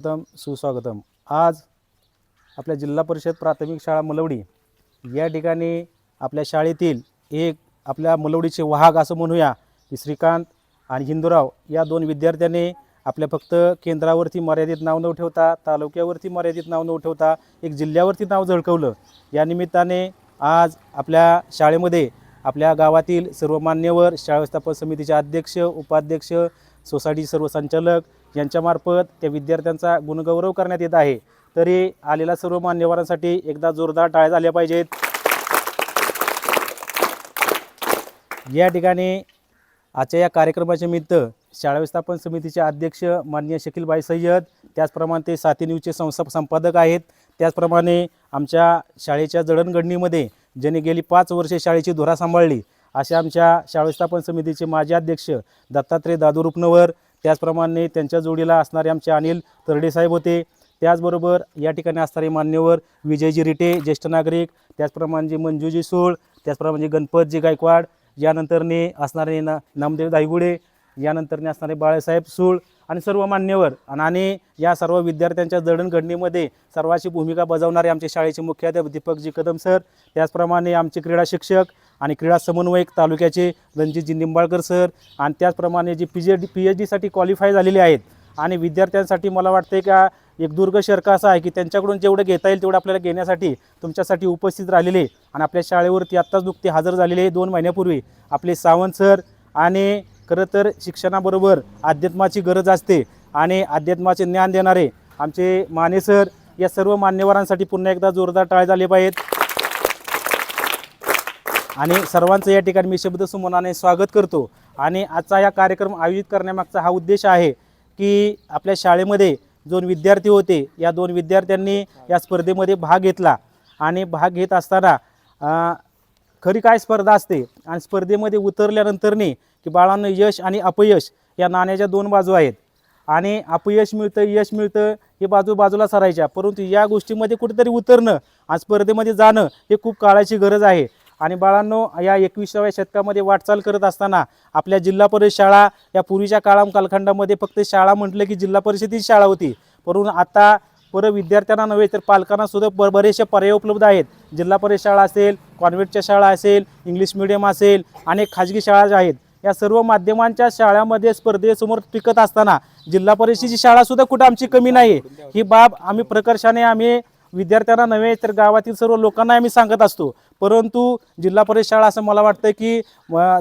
एकदम सुस्वागतम. आज आपल्या जिल्हा परिषद प्राथमिक शाळा मलवडी या ठिकाणी आपल्या शाळेतील एक आपल्या मलवडीचे वाहक असं म्हणूया की श्रीकांत आणि हिंदूराव या दोन विद्यार्थ्यांनी आपल्या फक्त केंद्रावरती मर्यादित नाव न ठेवता तालुक्यावरती मर्यादित नाव न ठेवता एक जिल्ह्यावरती नाव झळकवलं. या निमित्ताने आज आपल्या शाळेमध्ये आपल्या गावातील सर्व मान्यवर शाळा व्यवस्थापन समितीचे अध्यक्ष उपाध्यक्ष सोसायटी सर्व संचालक यांच्यामार्फत त्या विद्यार्थ्यांचा गुणगौरव करण्यात येत आहे. तरी आलेल्या सर्व मान्यवरांसाठी एकदा जोरदार टाळ्या झाल्या पाहिजेत. या ठिकाणी आजच्या या कार्यक्रमाच्या निमित्त शाळा व्यवस्थापन समितीचे अध्यक्ष माननीय शकीलबाई सय्यद त्याचप्रमाणे ते साथी न्यूजचे संस्था संपादक आहेत. त्याचप्रमाणे आमच्या शाळेच्या जडणघडणीमध्ये ज्यांनी गेली पाच वर्षे शाळेची धुरा सांभाळली अशा आमच्या शाळा व्यवस्थापन समितीचे माजी अध्यक्ष दत्तात्रय दादू रुपनवर त्याचप्रमाणे त्यांच्या जोडीला असणारे आमचे अनिल तरडे साहेब होते. त्याचबरोबर या ठिकाणी असणारे मान्यवर विजयजी रिटे ज्येष्ठ नागरिक त्याचप्रमाणे जे मंजूजी सोळ त्याचप्रमाणे गणपतजी गायकवाड यानंतरने असणारे ना नामदेव दायगुडे यानंतरने असणारे बाळासाहेब सूळ आणि सर्व मान्यवर. आणि- आणि या सर्व विद्यार्थ्यांच्या जडणघडणीमध्ये सर्वाची भूमिका बजावणारे आमचे शाळेचे मुख्याध्यापक दीपकजी कदम सर त्याचप्रमाणे आमचे क्रीडा शिक्षक आणि क्रीडा समन्वयक तालुक्याचे रणजितजी निंबाळकर सर आणि त्याचप्रमाणे J P J D P H डीसाठी क्वालिफाय झालेले आहेत. आणि विद्यार्थ्यांसाठी मला वाटते का एक दुर्ग शर्का असा आहे की त्यांच्याकडून जेवढं घेता येईल तेवढं आपल्याला घेण्यासाठी तुमच्यासाठी उपस्थित राहिलेले आणि आपल्या शाळेवरती आत्ताच नुकते हजर झालेले दोन महिन्यापूर्वी आपले सावंत सर आणि खरं तर शिक्षणाबरोबर अध्यात्माची गरज असते आणि अध्यात्माचे ज्ञान देणारे आमचे माने सर या सर्व मान्यवरांसाठी पुन्हा एकदा जोरदार टाळे झाले पाहिजेत. आणि सर्वांचं या ठिकाणी मी शब्दसुमनाने स्वागत करतो. आणि आजचा या कार्यक्रम आयोजित करण्यामागचा हा उद्देश आहे की आपल्या शाळेमध्ये दोन विद्यार्थी होते. या दोन विद्यार्थ्यांनी या स्पर्धेमध्ये भाग घेतला. आणि भाग घेत असताना खरी काय स्पर्धा असते? आणि स्पर्धेमध्ये उतरल्यानंतरने की बाळांना यश आणि अपयश या नाण्याच्या दोन बाजू आहेत. आणि अपयश मिळतं यश मिळतं हे बाजू बाजूला सरायच्या. परंतु या गोष्टीमध्ये कुठेतरी उतरणं आणि स्पर्धेमध्ये जाणं हे खूप काळाची गरज आहे. आणि बाळांनो या एकविसाव्या शतकामध्ये वाटचाल करत असताना आपल्या जिल्हा परिषद शाळा या पूर्वीच्या काळा कालखंडामध्ये फक्त शाळा म्हटलं की जिल्हा परिषदेची शाळा होती. परंतु आता परत विद्यार्थ्यांना नव्हे तर पालकांना सुद्धा ब बरेचसे पर्याय उपलब्ध आहेत. जिल्हा परिषद शाळा असेल कॉन्व्हेंटच्या शाळा असेल इंग्लिश मिडियम असेल अनेक खाजगी शाळा ज्या आहेत या सर्व माध्यमांच्या शाळामध्ये स्पर्धेसमोर टिकत असताना जिल्हा परिषदेची शाळासुद्धा कुठं आमची कमी नाही आहे. ही बाब आम्ही प्रकर्षाने आम्ही विद्यार्थ्यांना नव्हे तर गावातील सर्व लोकांना आम्ही सांगत असतो. परंतु जिल्हा परिषद शाळा असं मला वाटतं की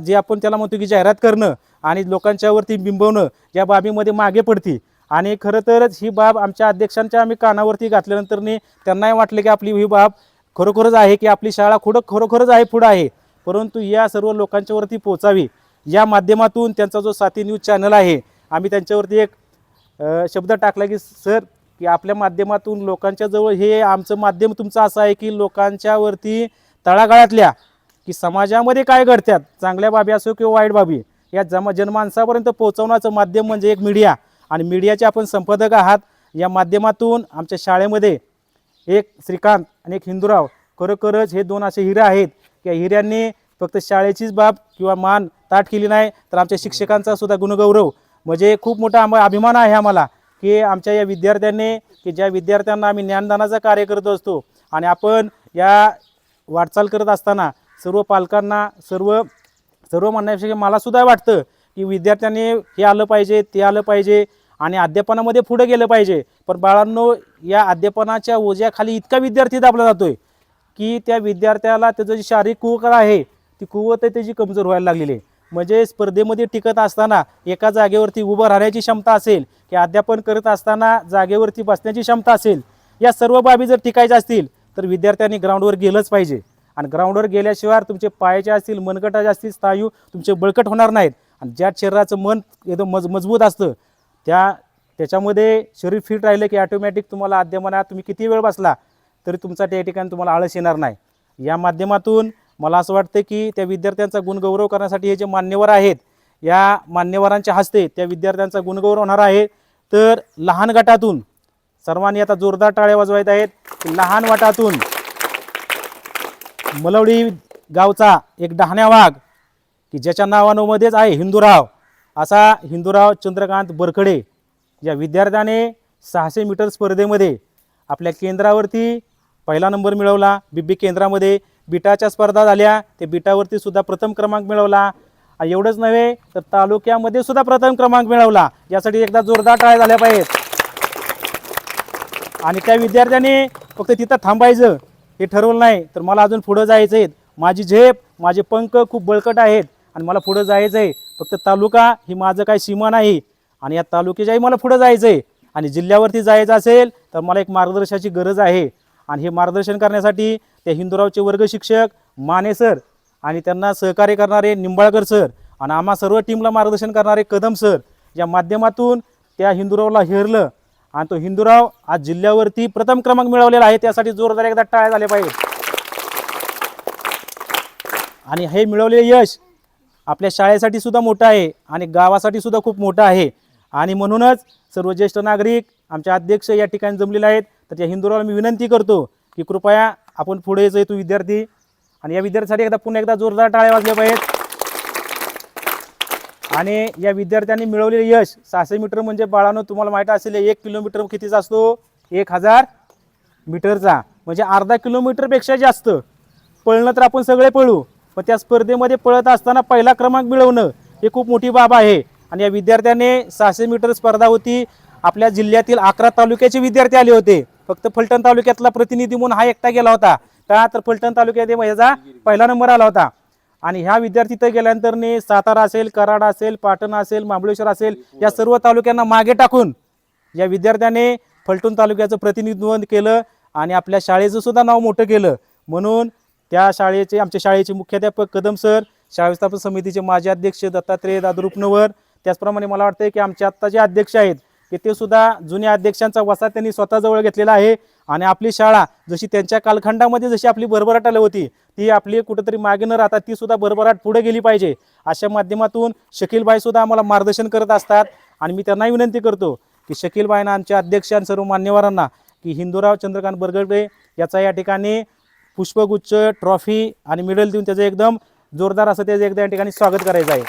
जे आपण त्याला म्हणतो की जाहिरात करणं आणि लोकांच्यावरती बिंबवणं या बाबीमध्ये मागे पडते आणि खरं तरच ही बाब आमच्या अध्यक्षांच्या आम्ही कानावरती घातल्यानंतरने त्यांनाही वाटलं की आपली ही बाब खरोखरच आहे की आपली शाळा खुडं खरोखरच आहे पुढं आहे. परंतु या सर्व लोकांच्यावरती पोचावी या माध्यमातून त्यांचा जो साथी न्यूज चॅनल आहे आम्ही त्यांच्यावरती एक शब्द टाकला की सर की आपल्या माध्यमातून लोकांच्या जवळ हे आमचं माध्यम तुमचं असं आहे की लोकांच्यावरती तळागाळातल्या की समाजामध्ये काय घडतात चांगल्या बाबी असो किंवा वाईट बाबी या जमा जनमानसापर्यंत पोहोचवण्याचं माध्यम म्हणजे एक मीडिया. आणि मीडियाचे आपण संपादक आहात. या माध्यमातून आमच्या शाळेमध्ये एक श्रीकांत आणि एक हिंदूराव खरोखरच हे दोन असे हिरे आहेत. की या हिऱ्यांनी फक्त शाळेचीच बाब किंवा मान ताट केली नाही तर आमच्या शिक्षकांचा सुद्धा गुणगौरव. म्हणजे खूप मोठा आम्हा अभिमान आहे आम्हाला. की आमच्या या विद्यार्थ्यांनी की ज्या विद्यार्थ्यांना आम्ही ज्ञानदानाचं कार्य करत असतो आणि आपण या वाटचाल करत असताना सर्व पालकांना सर्व सर्व म्हणण्यापेक्षा मलासुद्धा वाटतं की विद्यार्थ्यांनी हे आलं पाहिजे ते आलं पाहिजे आणि अध्यापनामध्ये पुढे गेलं पाहिजे. पण बाळांनो या अध्यापनाच्या ओझ्याखाली इतका विद्यार्थी दाबला जातोय की त्या विद्यार्थ्याला त्याचं जी शारीरिक कुवत आहे ती कुवत आहे त्याची कमजोर व्हायला लागलेली आहे. म्हणजे स्पर्धेमध्ये टिकत असताना एका जागेवरती उभं राहण्याची क्षमता असेल की अध्यापन करत असताना जागेवरती बसण्याची क्षमता असेल या सर्व बाबी जर टिकायच्या असतील तर विद्यार्थ्यांनी ग्राउंडवर गेलंच पाहिजे. आणि ग्राउंडवर गेल्याशिवाय तुमचे पायाचे असतील मनगटाचे असतील स्नायू तुमचे बळकट होणार नाहीत. आणि ज्या शरीराचं मन एकदम मज मजबूत असतं त्या त्याच्यामध्ये शरीर फिट राहिलं की ऑटोमॅटिक तुम्हाला अध्यमनात तुम्ही किती वेळ बसला तरी तुमचा त्या ठिकाणी तुम्हाला आळस येणार नाही. या माध्यमातून मला असं वाटतं की त्या विद्यार्थ्यांचा गुणगौरव करण्यासाठी हे जे मान्यवर आहेत या मान्यवरांच्या हस्ते त्या विद्यार्थ्यांचा गुणगौरव होणार आहे. तर लहान गटातून सर्वांनी आता जोरदार टाळ्या वाजवायत आहेत. लहान वाटातून मलवडी गावचा एक डहाण्या वाघ की ज्याच्या नावानोमध्येच आहे हिंदूराव. असा हिंदूराव चंद्रकांत बरकडे या विद्यार्थ्याने सहाशे मीटर स्पर्धेमध्ये आपल्या केंद्रावरती पहिला नंबर मिळवला. बिब्बी केंद्रामध्ये बिटाच्या स्पर्धा झाल्या. ते बिटावरती सुद्धा प्रथम क्रमांक मिळवला. एवढंच नव्हे तर तालुक्यामध्ये सुद्धा प्रथम क्रमांक मिळवला. यासाठी एकदा जोरदार टाळ्या झाल्या पाहिजेत. आणि त्या विद्यार्थ्यांनी फक्त तिथं थांबायचं हे ठरवलं नाही. तर मला अजून पुढं जायचं आहे. माझी झेप माझे पंख खूप बळकट आहेत. आणि मला पुढं जायचं आहे. फक्त तालुका ही माझं काही सीमा नाही. आणि या तालुक्याच्याही मला पुढं जायचं आहे. आणि जिल्ह्यावरती जायचं असेल तर मला एक मार्गदर्शनाची गरज आहे. आणि हे मार्गदर्शन करण्यासाठी त्या हिंदुरावचे वर्ग शिक्षक माने सर आणि त्यांना सहकार्य करणारे निंबाळकर सर आणि आम्हा सर्व टीमला मार्गदर्शन करणारे कदम सर या माध्यमातून त्या हिंदुरावला हेरलं. आणि तो हिंदुराव आज जिल्ह्यावरती प्रथम क्रमांक मिळवलेला आहे. त्यासाठी जोरदार एकदा टाळ्या झाल्या पाहिजे. आणि हे मिळवलेले यश आपल्या शाळेसाठी सुद्धा मोठं आहे आणि गावासाठी सुद्धा खूप मोठं आहे. आणि म्हणूनच सर्व ज्येष्ठ नागरिक आमच्या अध्यक्ष या ठिकाणी जमलेले आहेत. तर त्या हिंदुरावला मी विनंती करतो की कृपया आपण पुढे यायचं तू विद्यार्थी. आणि या विद्यार्थ्यासाठी एकदा पुन्हा एकदा जोरदार टाळ्या वाजल्या पाहिजेत. आणि या विद्यार्थ्यांनी मिळवलेले यश सहाशे मीटर म्हणजे बाळानं तुम्हाला माहीत असेल एक किलोमीटर कितीचा असतो? एक हजार मीटरचा. म्हणजे अर्धा किलोमीटरपेक्षा जास्त. पळणं तर आपण सगळे पळू पण त्या स्पर्धेमध्ये पळत असताना पहिला क्रमांक मिळवणं हे खूप मोठी बाब आहे. आणि या विद्यार्थ्याने सहाशे मीटर स्पर्धा होती. आपल्या जिल्ह्यातील अकरा तालुक्याचे विद्यार्थी आले होते. फक्त फलटण तालुक्यातला प्रतिनिधी म्हणून हा एकटा गेला होता. का? तर फलटण तालुक्यात याचा पहिला नंबर आला होता. आणि ह्या विद्यार्थी तर गेल्यानंतरने सातारा असेल कराड असेल पाटण असेल महाबळेश्वर असेल या सर्व तालुक्यांना मागे टाकून या विद्यार्थ्याने फलटण तालुक्याचं प्रतिनिधित्व केलं आणि आपल्या शाळेचं सुद्धा नाव मोठं केलं. म्हणून त्या शाळेचे आमच्या शाळेचे मुख्याध्यापक कदम सर शाळा व्यवस्थापन समितीचे माजी अध्यक्ष दत्तात्रेय दादू त्याचप्रमाणे मला वाटतं की आमचे आत्ता जे अध्यक्ष आहेत की ते सुद्धा जुन्या अध्यक्षांचा वसा त्यांनी स्वतःजवळ घेतलेला आहे. आणि आपली शाळा जशी त्यांच्या कालखंडामध्ये जशी आपली भरभराट आली होती ती आपली कुठंतरी मागे न राहता ती सुद्धा भरभराट पुढे गेली पाहिजे. अशा माध्यमातून शकीलबाई सुद्धा आम्हाला मार्गदर्शन करत असतात. आणि मी त्यांनाही विनंती करतो की शकीलबाईंना आमच्या अध्यक्ष आणि सर्व मान्यवरांना की हिंदूराव चंद्रकांत बरगडे याचा या ठिकाणी पुष्पगुच्छ ट्रॉफी आणि मेडल देऊन त्याचं एकदम जोरदार असं त्याचं एकदा या ठिकाणी स्वागत करायचं आहे.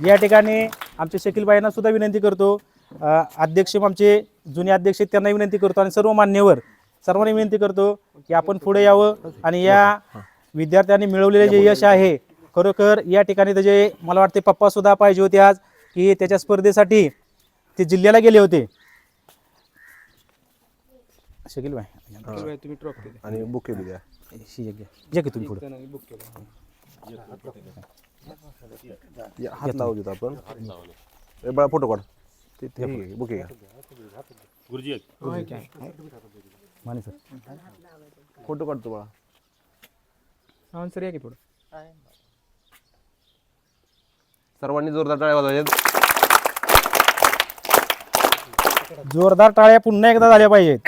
या ठिकाणी आमच्या शकीलबाईंना सुद्धा विनंती करतो. अध्यक्ष आमचे जुने अध्यक्ष त्यांनाही विनंती करतो आणि सर्व मान्यवर सर्वांनी विनंती करतो की आपण पुढे यावं आणि या विद्यार्थ्यांनी मिळवलेले जे यश आहे खरोखर या ठिकाणी त्याचे मला वाटते पप्पा सुद्धा पाहिजे होते आज की त्याच्या स्पर्धेसाठी ते जिल्ह्याला गेले होते. शकील भाई. तुम्ही ट्रॉफी आणि बुके द्या. घ्या. घ्या की तुम्ही पुढे. बुक केलं. या, हात लावू देतो आपण. ए, बाळा फोटो काढ. ते ते हे, बुके घ्या. माने सर. फोटो काढतो बाळा. सर या की पुढं? सर्वांनी जोरदार टाळ्या वाजवायच्यात जोरदार टाळ्या पुन्हा एकदा झाल्या पाहिजेत.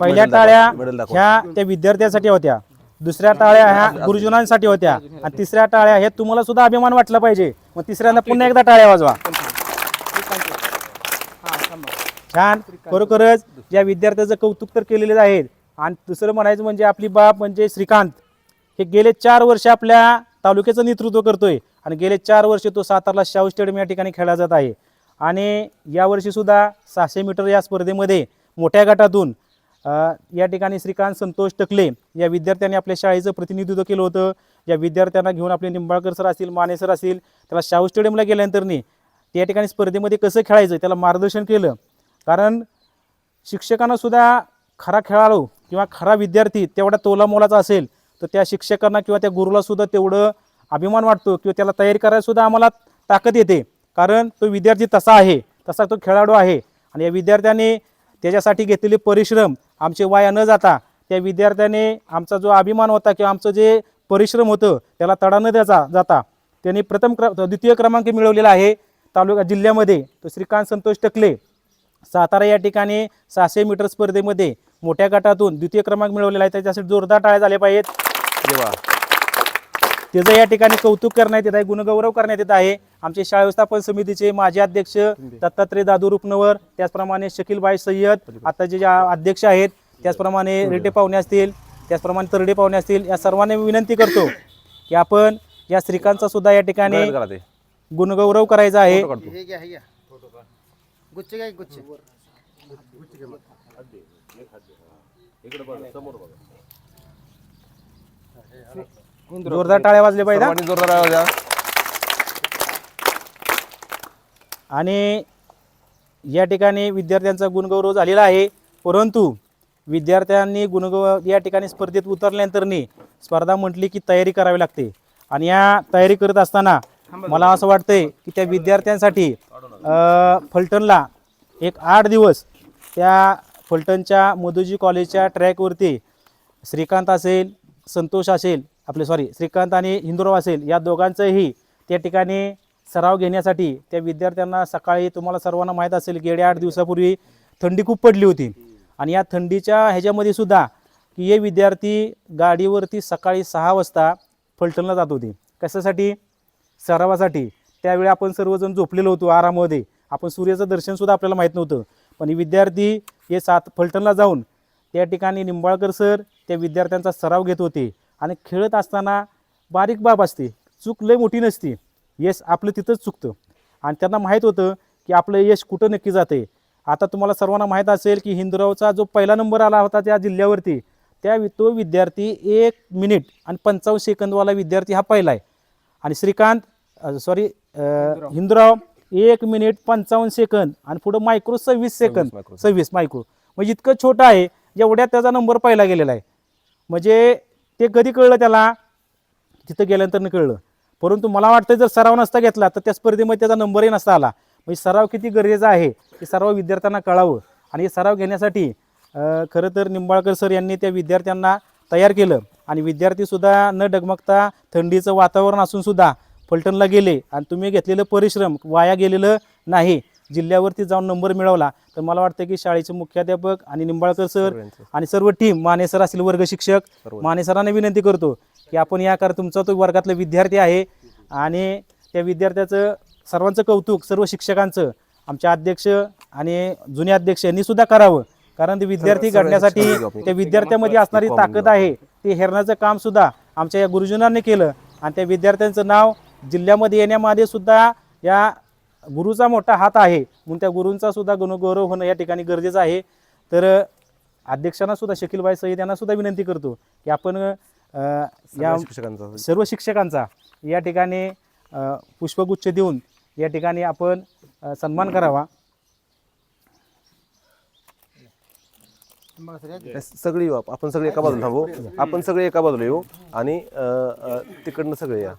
पहिल्या टाळ्या मेडल दाखवा. ह्या त्या विद्यार्थ्यांसाठी होत्या. दुसऱ्या टाळ्या ह्या गुरुजनांसाठी होत्या. आणि तिसऱ्या टाळ्या हे तुम्हाला सुद्धा अभिमान वाटला पाहिजे. मग तिसऱ्यांदा पुन्हा एकदा टाळ्या वाजवा. छान. खरोखरच या विद्यार्थ्याचं कौतुक तर केलेले आहेत आणि दुसरं म्हणायचं म्हणजे आपली बाप म्हणजे श्रीकांत. हे गेले चार वर्ष आपल्या तालुक्याचं नेतृत्व करतोय. आणि गेले चार वर्ष तो सातारला शाहू स्टेडियम या ठिकाणी खेळला जात आहे. आणि यावर्षी सुद्धा सहाशे मीटर या स्पर्धेमध्ये मोठ्या गटातून या ठिकाणी श्रीकांत संतोष टकले या विद्यार्थ्यांनी आपल्या शाळेचं प्रतिनिधित्व केलं होतं. या विद्यार्थ्यांना घेऊन आपले निंबाळकर सर असतील माने सर असतील त्याला शाहू स्टेडियमला गेल्यानंतरनी त्या ठिकाणी स्पर्धेमध्ये कसं खेळायचं त्याला मार्गदर्शन केलं. कारण शिक्षकांना सुद्धा खरा खेळाडू किंवा खरा विद्यार्थी तेवढा तोला मोलाचा असेल तर त्या शिक्षकांना किंवा त्या गुरुला सुद्धा तेवढं अभिमान वाटतो किंवा त्याला तयारी करायला सुद्धा आम्हाला ताकद येते. कारण तो विद्यार्थी तसा आहे तसा तो खेळाडू आहे. आणि या विद्यार्थ्याने त्याच्यासाठी घेतलेले परिश्रम आमचे वाया न जाता त्या विद्यार्थ्याने आमचा जो अभिमान होता किंवा आमचं जे परिश्रम होतं त्याला तडा न द्याचा जाता त्यांनी प्रथम क्र द्वितीय क्रमांक मिळवलेला आहे तालुका जिल्ह्यामध्ये. तो श्रीकांत संतोष टकले. सातारा या ठिकाणी सहाशे मीटर स्पर्धेमध्ये मोठ्या गटातून द्वितीय क्रमांक मिळवलेला आहे. त्याच्यासाठी जोरदार टाळ्या झाले पाहिजेत. त्याचं या ठिकाणी कौतुक करण्यात येत आहे गुणगौरव करण्यात येत आहे. आमचे शाळा व्यवस्थापन समितीचे माजी अध्यक्ष दत्तात्रय दादू रुपनवर त्याचप्रमाणे शकीलबाई सय्यद आता जे ज्या अध्यक्ष आहेत त्याचप्रमाणे रेटे पाहुणे असतील त्याचप्रमाणे तरडे पाहुणे असतील या सर्वांना मी विनंती करतो की आपण या श्रीकांतचा सुद्धा या ठिकाणी गुणगौरव करायचा आहे. फोटो काढतो. हे घ्या जोरदार टाळ्या वाजले पाहिजे. सर्वांनी जोरदार आवाज द्या. आणि या ठिकाणी विद्यार्थ्यांचा गुणगौरव झालेला आहे परंतु विद्यार्थ्यांनी गुणगौ या ठिकाणी स्पर्धेत उतरल्यानंतरनी स्पर्धा म्हटली की तयारी करावी लागते आणि या तयारी करत असताना मला असं वाटतंय की त्या विद्यार्थ्यांसाठी अ, फलटणला एक आठ दिवस त्या फलटणच्या मधुजी कॉलेजच्या ट्रॅकवरती श्रीकांत असेल संतोष असेल आपले सॉरी श्रीकांत आणि हिंदुराव असेल या दोघांचंही त्या ठिकाणी सराव घेण्यासाठी त्या विद्यार्थ्यांना सकाळी तुम्हाला सर्वांना माहीत असेल गेल्या आठ दिवसापूर्वी थंडी खूप पडली होती. आणि या थंडीच्या ह्याच्यामध्ये सुद्धा की हे विद्यार्थी गाडीवरती सकाळी सहा वाजता फलटणला जात होते. कशासाठी? सरावासाठी. त्यावेळी आपण सर्वजण झोपलेलो होतो आरामामध्ये. आपण सूर्याचं दर्शनसुद्धा आपल्याला माहीत नव्हतं. पण विद्यार्थी हे सात फलटणला जाऊन त्या ठिकाणी निंबाळकर सर त्या विद्यार्थ्यांचा सराव घेत होते. आणि खेळत असताना बारीक बाब असते. चूक लय मोठी नसती. यश आपलं तिथंच चुकतं. आणि त्यांना माहीत होतं की आपलं यश कुठं नक्की जाते आता तुम्हाला सर्वांना माहीत असेल की हिंदुरावचा जो पहिला नंबर आला होता त्या जिल्ह्यावरती त्या तो विद्यार्थी एक मिनिट आणि पंचावन्न सेकंदवाला विद्यार्थी हा पहिला आहे. आणि श्रीकांत सॉरी हिंदुराव. एक मिनिट पंचावन्न सेकंद आणि पुढं मायक्रो सव्वीस सेकंद. सव्वीस मायक्रो. म्हणजे इतकं छोटं आहे एवढ्यात त्याचा नंबर पहिला गेलेला आहे. म्हणजे ते कधी कळलं त्याला? तिथं गेल्यानंतर कळलं. परंतु मला वाटतं जर सराव नसता घेतला तर त्या स्पर्धेमध्ये त्याचा नंबरही नसता आला. म्हणजे सराव किती गरजेचा आहे हे सर्व विद्यार्थ्यांना कळावं. आणि हे सराव घेण्यासाठी खरं तर निंबाळकर सर यांनी त्या विद्यार्थ्यांना तयार केलं. आणि विद्यार्थीसुद्धा न डगमगता थंडीचं वातावरण असूनसुद्धा फलटणला गेले. आणि तुम्ही घेतलेलं परिश्रम वाया गेलेलं नाही. जिल्ह्यावरती जाऊन नंबर मिळवला तर मला वाटतं की शाळेचे मुख्याध्यापक आणि निंबाळकर सर. आणि सर्व टीम माने सर असतील वर्ग शिक्षक माने सरांना विनंती करतो की आपण या कार तुमचा तो वर्गातला विद्यार्थी आहे आणि त्या विद्यार्थ्याचं सर्वांचं कौतुक सर्व शिक्षकांचं आमचे अध्यक्ष आणि जुने अध्यक्ष यांनी सुद्धा करावं. कारण ते विद्यार्थी घडण्यासाठी त्या विद्यार्थ्यामध्ये असणारी ताकद आहे ते हेरण्याचं काम सुद्धा आमच्या या गुरुजनांनी केलं. आणि त्या विद्यार्थ्यांचं नाव जिल्ह्यामध्ये येण्यामध्ये सुद्धा या गुरुचा मोठा हात आहे म्हणून त्या गुरूंचा सुद्धा गुणगौरव होणं या ठिकाणी गरजेचं आहे. तर अध्यक्षांना सुद्धा शकीलबाई सईद यांना सुद्धा विनंती करतो की आपण या शिक्षकांचा. सर्व शिक्षकांचा या ठिकाणी पुष्पगुच्छ देऊन या ठिकाणी आपण सन्मान करावा. सगळी आपण सगळे एका बाजूला थांबू. आपण सगळे एका बाजूला येऊ आणि तिकडनं सगळे या.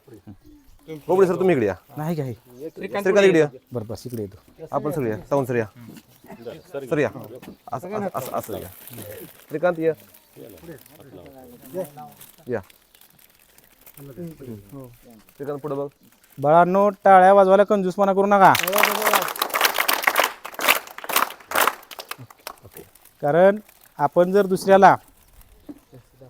बोबडे सर तुम्ही इकडे या. नाही काय श्रीकांत इकडे या. बरं बस इकडे येतो. आपण सगळे या सावंत सर या. सर या. असं असं- असं असं या. श्रीकांत या. या. श्रीकांत पुढे बघ. बाळांनो टाळ्या वाजवायला कंजूसपणा करू नका. कारण आपण जर दुसऱ्याला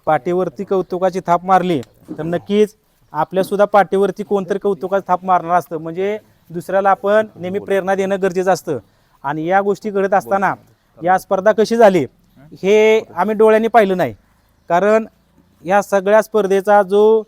पाठीवरती कौतुकाची थाप मारली तर नक्कीच आपल्यासुद्धा पाठीवरती कोणतरी कौतुकाचं थाप मारणार असतं. म्हणजे दुसऱ्याला आपण नेहमी प्रेरणा देणं गरजेचं असतं. आणि या गोष्टी घडत असताना या स्पर्धा कशी झाली हे आम्ही डोळ्यांनी पाहिलं नाही. कारण या सगळ्या स्पर्धेचा जो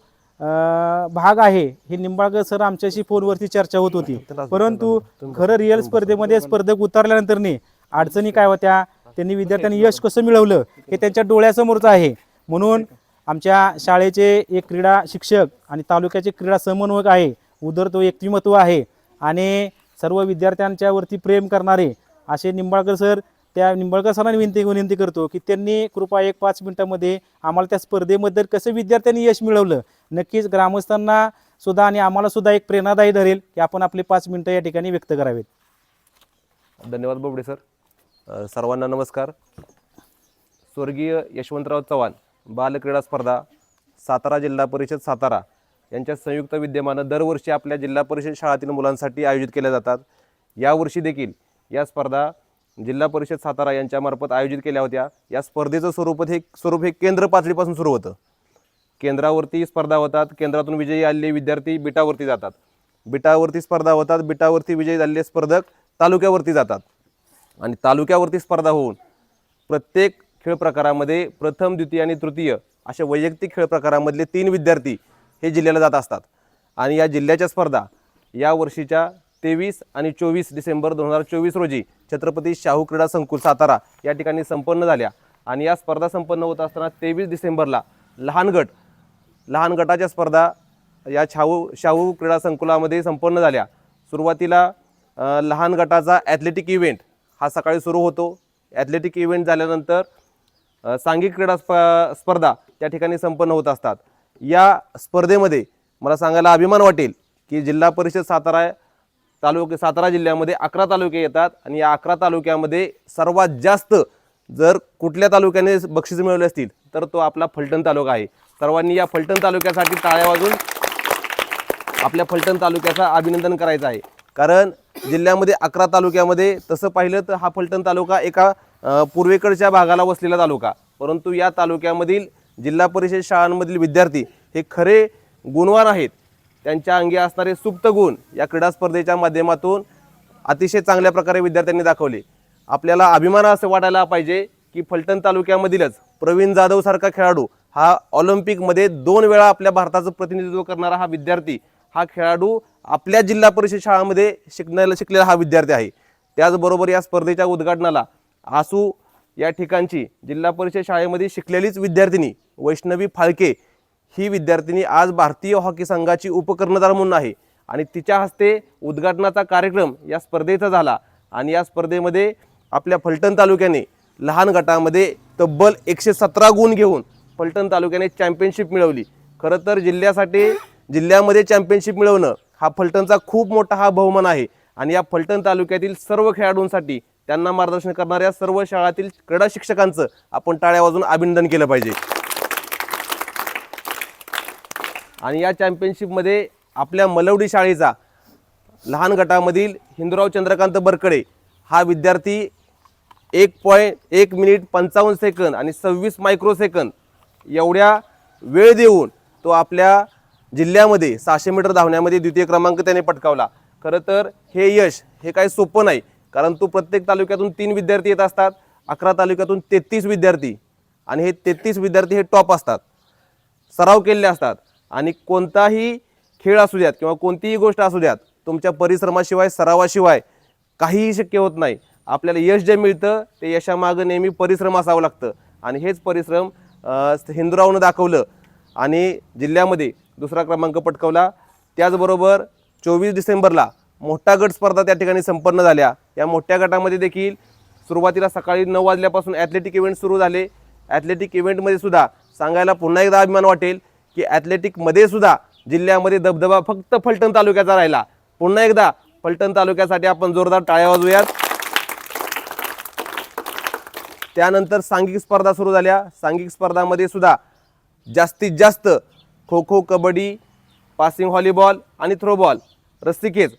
भाग आहे हे निंबाळकर सर आमच्याशी फोनवरती चर्चा होत होती. परंतु खरं रिअल स्पर्धेमध्ये स्पर्धक उतरल्यानंतरनी अडचणी काय होत्या त्यांनी विद्यार्थ्यांनी यश कसं मिळवलं हे त्यांच्या डोळ्यासमोरचं आहे. म्हणून आमच्या शाळेचे एक क्रीडा शिक्षक आणि तालुक्याचे क्रीडा समन्वयक आहे. उदर तो व्यक्तिमत्व आहे. आणि सर्व विद्यार्थ्यांच्यावरती प्रेम करणारे असे निंबाळकर सर त्या निंबाळकर सरांनी विनंती विनंती करतो की त्यांनी कृपा एक पाच मिनटामध्ये आम्हाला त्या स्पर्धेमध्ये कसं विद्यार्थ्यांनी यश मिळवलं. नक्कीच ग्रामस्थांना सुद्धा आणि आम्हाला सुद्धा एक प्रेरणादायी धरेल की आपण आपले पाच मिनटं या ठिकाणी व्यक्त करावेत. धन्यवाद बोबडे सर. सर्वांना नमस्कार. स्वर्गीय यशवंतराव चव्हाण बालक्रीडा स्पर्धा सातारा जिल्हा परिषद सातारा यांच्या संयुक्त विद्यमानं दरवर्षी आपल्या जिल्हा परिषद शाळातील मुलांसाठी आयोजित केल्या जातात. यावर्षी देखील या स्पर्धा जिल्हा परिषद सातारा यांच्यामार्फत आयोजित केल्या होत्या. या स्पर्धेचं स्वरूप हे स्वरूप हे केंद्र पातळीपासून सुरू होतं. केंद्रावरती स्पर्धा होतात केंद्रातून विजयी आलेले विद्यार्थी बिटावरती जातात. बिटावरती स्पर्धा होतात बिटावरती विजयी झालेले स्पर्धक तालुक्यावरती जातात. आणि तालुक्यावरती स्पर्धा होऊन प्रत्येक खेळ प्रकारामध्ये प्रथम द्वितीय आणि तृतीय अशा वैयक्तिक खेळ प्रकारामधले तीन विद्यार्थी हे जिल्ह्याला जात असतात. आणि या जिल्ह्याच्या स्पर्धा या वर्षीच्या तेवीस आणि चोवीस डिसेंबर दोन हजार चोवीस रोजी छत्रपती शाहू क्रीडा संकुल सातारा या ठिकाणी संपन्न झाल्या. आणि या स्पर्धा संपन्न होत असताना तेवीस डिसेंबरला लहान गट लहान गटाच्या स्पर्धा या शाहू शाहू क्रीडा संकुलामध्ये संपन्न झाल्या. सुरुवातीला लहान गटाचा ॲथलेटिक इव्हेंट हा सकाळी सुरू होतो. ॲथलेटिक इव्हेंट झाल्यानंतर सांघिक क्रीडा स्प स्पर्धा त्या ठिकाणी संपन्न होत असतात. या स्पर्धेमध्ये मला सांगायला अभिमान वाटेल की जिल्हा परिषद सातारा तालुके सातारा जिल्ह्यामध्ये अकरा तालुके येतात आणि या अकरा तालुक्यामध्ये सर्वात जास्त जर कुठल्या तालुक्याने बक्षीस मिळवले असतील तर तो आपला फलटण तालुका आहे. सर्वांनी या फलटण तालुक्यासाठी टाळ्या वाजून आपल्या फलटण तालुक्याचा अभिनंदन करायचं आहे. कारण जिल्ह्यामध्ये अकरा तालुक्यामध्ये तसं पाहिलं तर हा फलटण तालुका एका पूर्वेकडच्या भागाला वसलेला तालुका. परंतु या तालुक्यामधील जिल्हा परिषद शाळांमधील विद्यार्थी हे खरे गुणवान आहेत. त्यांच्या अंगी असणारे सुप्त गुण या क्रीडा स्पर्धेच्या माध्यमातून अतिशय चांगल्या प्रकारे विद्यार्थ्यांनी दाखवले. आपल्याला अभिमान असं वाटायला पाहिजे की फलटण तालुक्यामधीलच प्रवीण जाधवसारखा खेळाडू हा ऑलिम्पिकमध्ये दोन वेळा आपल्या भारताचं प्रतिनिधित्व करणारा हा विद्यार्थी हा खेळाडू आपल्या जिल्हा परिषद शाळामध्ये शिकण्याला शिकलेला हा विद्यार्थी आहे. त्याचबरोबर या स्पर्धेच्या उद्घाटनाला आसू या ठिकाणची जिल्हा परिषद शाळेमध्ये शिकलेलीच विद्यार्थिनी वैष्णवी फाळके ही विद्यार्थिनी आज भारतीय हॉकी संघाची उपकर्णधार म्हणून आहे. आणि तिच्या हस्ते उद्घाटनाचा कार्यक्रम या स्पर्धेचा झाला. आणि या स्पर्धेमध्ये आपल्या फलटण तालुक्याने लहान गटामध्ये तब्बल एकशे सतरा गुण घेऊन फलटण तालुक्याने चॅम्पियनशिप मिळवली. खरं तर जिल्ह्यासाठी जिल्ह्यामध्ये चॅम्पियनशिप मिळवणं हा फलटणचा खूप मोठा हा बहुमान आहे. आणि या फलटण तालुक्यातील सर्व खेळाडूंसाठी त्यांना मार्गदर्शन करणाऱ्या सर्व शाळातील क्रीडा शिक्षकांचं आपण टाळ्या वाजून अभिनंदन केलं पाहिजे. आणि या चॅम्पियनशिपमध्ये आपल्या मलवडी शाळेचा लहान गटामधील हिंदुराव चंद्रकांत बरकडे हा विद्यार्थी एक पॉईंट एक मिनिट पंचावन्न सेकंद आणि सव्वीस मायक्रो सेकंद एवढ्या वेळ देऊन तो आपल्या जिल्ह्यामध्ये सहाशे मीटर धावण्यामध्ये द्वितीय क्रमांक त्याने पटकावला. खरं तर हे यश हे काही सोपं नाही. कारण तो प्रत्येक तालुक्यातून तीन विद्यार्थी येत असतात अकरा तालुक्यातून तेहतीस विद्यार्थी. आणि हे तेहतीस विद्यार्थी हे टॉप असतात. सराव केलेले असतात. आणि कोणताही खेळ असू द्यात किंवा कोणतीही गोष्ट असू द्यात तुमच्या परिश्रमाशिवाय सरावाशिवाय काहीही शक्य होत नाही. आपल्याला यश जे मिळतं ते यशामागं नेहमी परिश्रम असावं लागतं. आणि हेच परिश्रम हिंदुरावनं दाखवलं आणि जिल्ह्यामध्ये दुसरा क्रमांक पटकवला. त्याचबरोबर चोवीस डिसेंबरला मोठा गट स्पर्धा त्या ठिकाणी संपन्न झाल्या. या मोठ्या गटामध्ये देखील सुरुवातीला सकाळी नऊ वाजल्यापासून ॲथलेटिक इव्हेंट सुरू झाले. ॲथलेटिक इव्हेंटमध्ये सुद्धा सांगायला पुन्हा एकदा अभिमान वाटेल की ॲथलेटिकमध्ये सुद्धा जिल्ह्यामध्ये दबदबा फक्त फलटण तालुक्याचा राहिला. पुन्हा एकदा फलटण तालुक्यासाठी आपण जोरदार टाळ्या वाजूयात त्यानंतर सांघिक स्पर्धा सुरू झाल्या. सांघिक स्पर्धामध्ये सुद्धा जास्तीत जास्त खो खो कबड्डी पासिंग व्हॉलीबॉल आणि थ्रोबॉल रस्सीखेच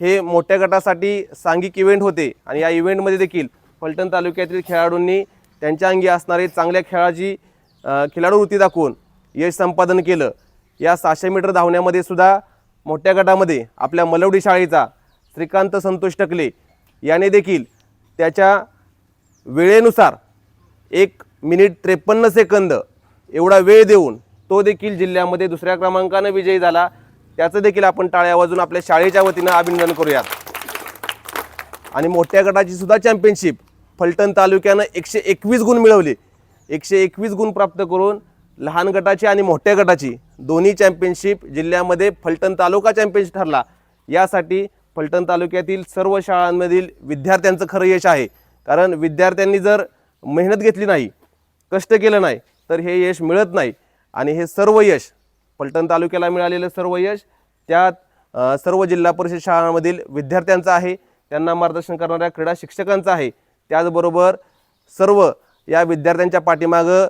हे मोठ्या गटासाठी सांघिक इव्हेंट होते. आणि या इव्हेंटमध्ये देखील फलटण तालुक्यातील खेळाडूंनी त्यांच्या अंगी असणारे चांगल्या खेळाची खेळाडू वृत्ती दाखवून यश संपादन केलं. या सहाशे मीटर धावण्यामध्ये सुद्धा मोठ्या गटामध्ये आपल्या मलवडी शाळेचा श्रीकांत संतोष टकले याने देखील त्याच्या वेळेनुसार एक मिनिट त्रेपन्न सेकंद एवढा वेळ देऊन तो देखील जिल्ह्यामध्ये दुसऱ्या क्रमांकानं विजयी झाला. त्याचं देखील आपण टाळ्या वाजून आपल्या शाळेच्या वतीनं अभिनंदन करूयात. आणि मोठ्या गटाची सुद्धा चॅम्पियनशिप फलटण तालुक्यानं एकशे एकवीस गुण मिळवले. एकशे एकवीस गुण प्राप्त करून लहान गटाची आणि मोठ्या गटाची दोन्ही चॅम्पियनशिप जिल्ह्यामध्ये फलटण तालुका चॅम्पियनशिप ठरला. यासाठी फलटण तालुक्यातील सर्व शाळांमधील विद्यार्थ्यांचं खरं यश आहे. कारण विद्यार्थ्यांनी जर मेहनत घेतली नाही कष्ट केलं नाही तर हे यश मिळत नाही. आणि हे सर्व यश पलटण तालुक्याला मिळालेलं सर्व यश. त्यात सर्व जिल्हा परिषद शाळांमधील विद्यार्थ्यांचं आहे. त्यांना मार्गदर्शन करणाऱ्या क्रीडा शिक्षकांचं आहे. त्याचबरोबर सर्व या विद्यार्थ्यांच्या पाठीमागं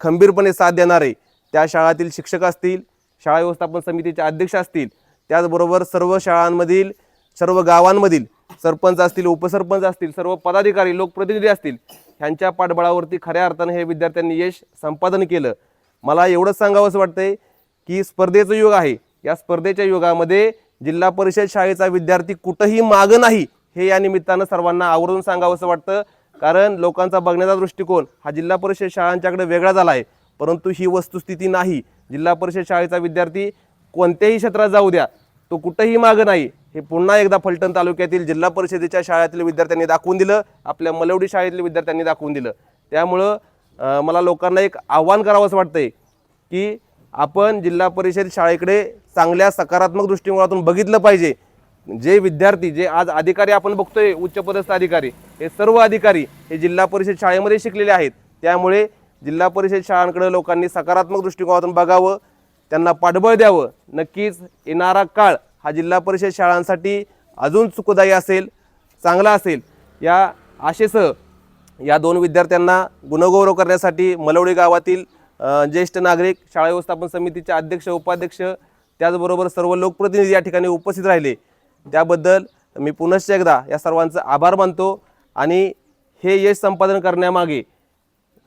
खंबीरपणे साथ देणारे त्या शाळातील शिक्षक असतील शाळा व्यवस्थापन समितीचे अध्यक्ष असतील त्याचबरोबर सर्व शाळांमधील सर्व गावांमधील सरपंच असतील उपसरपंच असतील सर्व पदाधिकारी लोकप्रतिनिधी असतील ह्यांच्या पाठबळावरती खऱ्या अर्थानं हे विद्यार्थ्यांनी यश संपादन केलं. मला एवढंच सांगावंसं वाटतंय की स्पर्धेचं युग आहे. या स्पर्धेच्या युगामध्ये जिल्हा परिषद शाळेचा विद्यार्थी कुठंही मागं नाही हे या निमित्तानं सर्वांना आवर्जून सांगावंसं वाटतं. कारण लोकांचा बघण्याचा दृष्टिकोन हा जिल्हा परिषद शाळांच्याकडे वेगळा झाला आहे. परंतु ही वस्तुस्थिती नाही. जिल्हा परिषद शाळेचा विद्यार्थी कोणत्याही क्षेत्रात जाऊ द्या. तो कुठंही मागं नाही. हे पुन्हा एकदा फलटण तालुक्यातील जिल्हा परिषदेच्या शाळेतील विद्यार्थ्यांनी दाखवून दिलं. आपल्या मलवडी शाळेतील विद्यार्थ्यांनी दाखवून दिलं. त्यामुळं मला लोकांना एक आव्हान करावंसं वाटतंय की आपण जिल्हा परिषद शाळेकडे चांगल्या सकारात्मक दृष्टिकोनातून बघितलं पाहिजे. जे विद्यार्थी जे आज अधिकारी आपण बघतोय उच्चपदस्थ अधिकारी हे सर्व अधिकारी हे जिल्हा परिषद शाळेमध्ये शिकलेले आहेत. त्यामुळे जिल्हा परिषद शाळांकडे लोकांनी सकारात्मक दृष्टिकोनातून बघावं त्यांना पाठबळ द्यावं. नक्कीच येणारा काळ हा जिल्हा परिषद शाळांसाठी अजून सुखदायी असेल चांगला असेल. या आशेसह या दोन विद्यार्थ्यांना गुणगौरव करण्यासाठी मलवडी गावातील ज्येष्ठ नागरिक शाळा व्यवस्थापन समितीचे अध्यक्ष उपाध्यक्ष त्याचबरोबर सर्व लोकप्रतिनिधी या ठिकाणी उपस्थित राहिले. त्याबद्दल मी पुनश्च एकदा या सर्वांचं आभार मानतो आणि हे यश संपादन करण्यामागे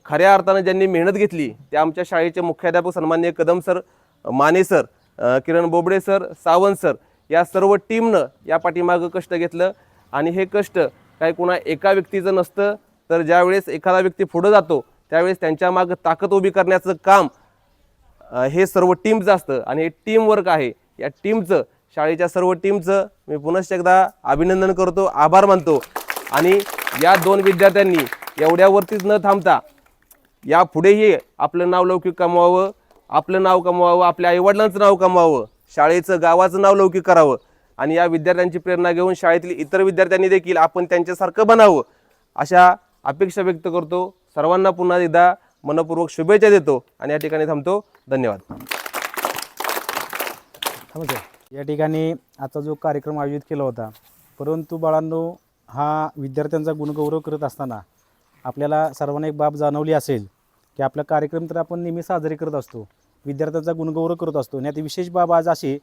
खऱ्या अर्थानं ज्यांनी मेहनत घेतली त्या आमच्या शाळेचे मुख्याध्यापक सन्मान्य Kadam sir Mane sir Kiran Bobde sir Sawant sir या सर्व टीमनं या पाठीमागं कष्ट घेतलं आणि हे कष्ट काही कुणा एका व्यक्तीचं नसतं तर ज्यावेळेस एखादा व्यक्ती पुढं जातो त्यावेळेस त्यांच्या मागं ताकद उभी करण्याचं काम हे सर्व टीमचं असतं. आणि हे टीम वर्क आहे. या टीमचं शाळेच्या सर्व टीमचं मी पुनश्च एकदा अभिनंदन करतो आभार मानतो. आणि या दोन विद्यार्थ्यांनी एवढ्यावरतीच न थांबता या पुढेही आपलं नाव लौकिक कमवावं आपलं नाव कमवावं आपल्या आईवडिलांचं नाव कमवावं शाळेचं गावाचं नाव लौकिक करावं. आणि या विद्यार्थ्यांची प्रेरणा घेऊन शाळेतील इतर विद्यार्थ्यांनी देखील आपण त्यांच्यासारखं बनावं अशा अपेक्षा व्यक्त करतो. सर्वांना पुन्हा एकदा मनपूर्वक शुभेच्छा देतो आणि या ठिकाणी थांबतो. धन्यवाद. या ठिकाणी आता जो कार्यक्रम आयोजित केला होता परंतु बाळांनो हा विद्यार्थ्यांचा गुणगौरव करत असताना आपल्याला सर्वांना एक बाब जाणवली असेल की आपला कार्यक्रम तर आपण नेहमी साजरे करत असतो विद्यार्थ्यांचा गुणगौरव करत असतो आणि यात विशेष बाब आज अशी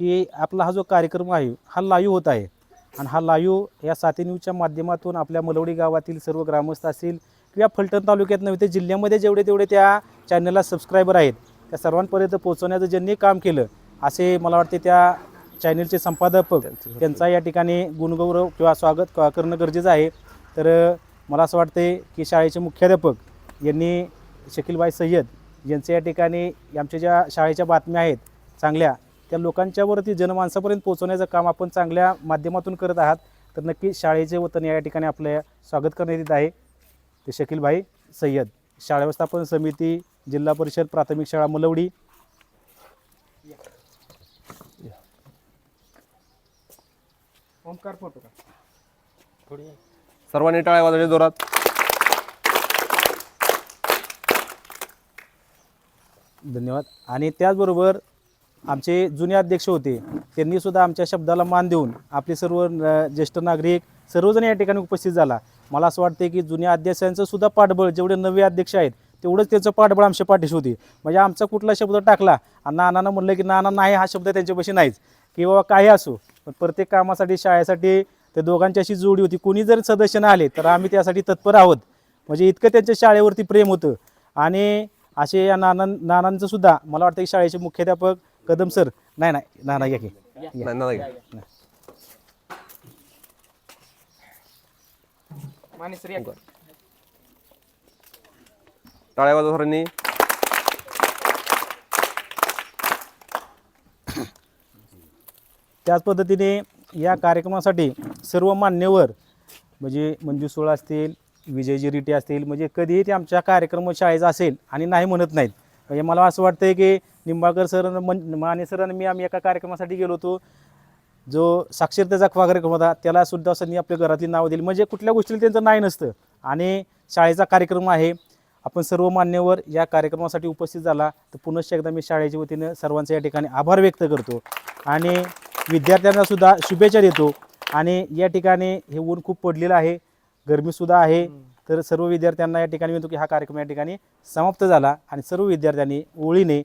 की आपला हा जो कार्यक्रम आहे हा लाईव्ह होत आहे. आणि हा लाईव्ह या साती न्यूजच्या माध्यमातून आपल्या मलवडी गावातील सर्व ग्रामस्थ असतील या फलटण तालुक्यात नव्हे तर जिल्ह्यामध्ये जेवढे तेवढे त्या चॅनलला सबस्क्रायबर आहेत त्या सर्वांपर्यंत पोहोचवण्याचं ज्यांनी काम केलं असे मला वाटते त्या चॅनलचे संपादक त्यांचा या ठिकाणी गुणगौरव किंवा स्वागत करणं गरजेचं आहे. तर मला असं वाटते की शाळेचे मुख्याध्यापक यांनी शकीलबाई सय्यद यांचे या ठिकाणी आमच्या ज्या शाळेच्या बातम्या आहेत चांगल्या त्या लोकांच्यावरती जनमानसापर्यंत पोहोचवण्याचं काम आपण चांगल्या माध्यमातून करत आहात. तर नक्की शाळेचे वतन या ठिकाणी आपलं स्वागत करण्यात येत आहे. ते शकीलभाई सय्यद. शाळा व्यवस्थापन समिती जिल्हा परिषद प्राथमिक शाळा मुलवडी. ओमकार फोटो का सर्वांनी टाळ्या वाजवल्या जोरात. धन्यवाद. आणि त्याचबरोबर आमचे जुने अध्यक्ष होते त्यांनी सुद्धा आमच्या शब्दाला मान देऊन आपले सर्व ज्येष्ठ नागरिक सर्वजण या ठिकाणी उपस्थित झाला. मला असं वाटते की जुन्या अध्यक्षांचं सुद्धा पाठबळ जेवढे नवे अध्यक्ष आहेत तेवढंच त्यांचं पाठबळ आमच्या पाठीशी होती. म्हणजे आमचा कुठला शब्द टाकला आणि नानानं म्हणलं की नाना नाही हा शब्द त्यांच्यापाशी नाहीच. की बाबा काही असो पण प्रत्येक कामासाठी शाळेसाठी ते दोघांची अशी जोडी होती. कोणी जर सदस्य नाही आले तर आम्ही त्यासाठी तत्पर आहोत. म्हणजे इतकं त्यांच्या शाळेवरती प्रेम होतं. आणि असे या नाना नानांचं सुद्धा मला वाटतं की शाळेचे मुख्याध्यापक कदम सर. नाही नाही नाना या की. नाही, टाळ्या वाजवा सर्वांनी त्याच पद्धतीने या कार्यक्रमासाठी सर्व मान्यवर म्हणजे मंजू सोळा असतील विजयजी रिटे असतील म्हणजे कधीही ते आमच्या कार्यक्रम शाळेचा असेल आणि नाही म्हणत नाहीत. म्हणजे मला असं वाटतंय की निंबाळकर सर मन माने सर आणि मी आम्ही एका कार्यक्रमासाठी गेलो होतो. जो साक्षरतेचा कार्यक्रम होता त्याला सुद्धा त्यांनी आपल्या घरातली नावं दिली. म्हणजे कुठल्या गोष्टीला त्यांचं नाही नसतं. आणि शाळेचा कार्यक्रम आहे. आपण सर्व मान्यवर या कार्यक्रमासाठी उपस्थित झाला. तर पुनश्च एकदा मी शाळेच्या वतीनं सर्वांचे या ठिकाणी आभार व्यक्त करतो. आणि विद्यार्थ्यांना सुद्धा शुभेच्छा देतो. आणि या ठिकाणी हे ऊन खूप पडलेलं आहे. गरमीसुद्धा आहे. तर सर्व विद्यार्थ्यांना या ठिकाणी म्हणतो की हा कार्यक्रम या ठिकाणी समाप्त झाला. आणि सर्व विद्यार्थ्यांनी ओळीने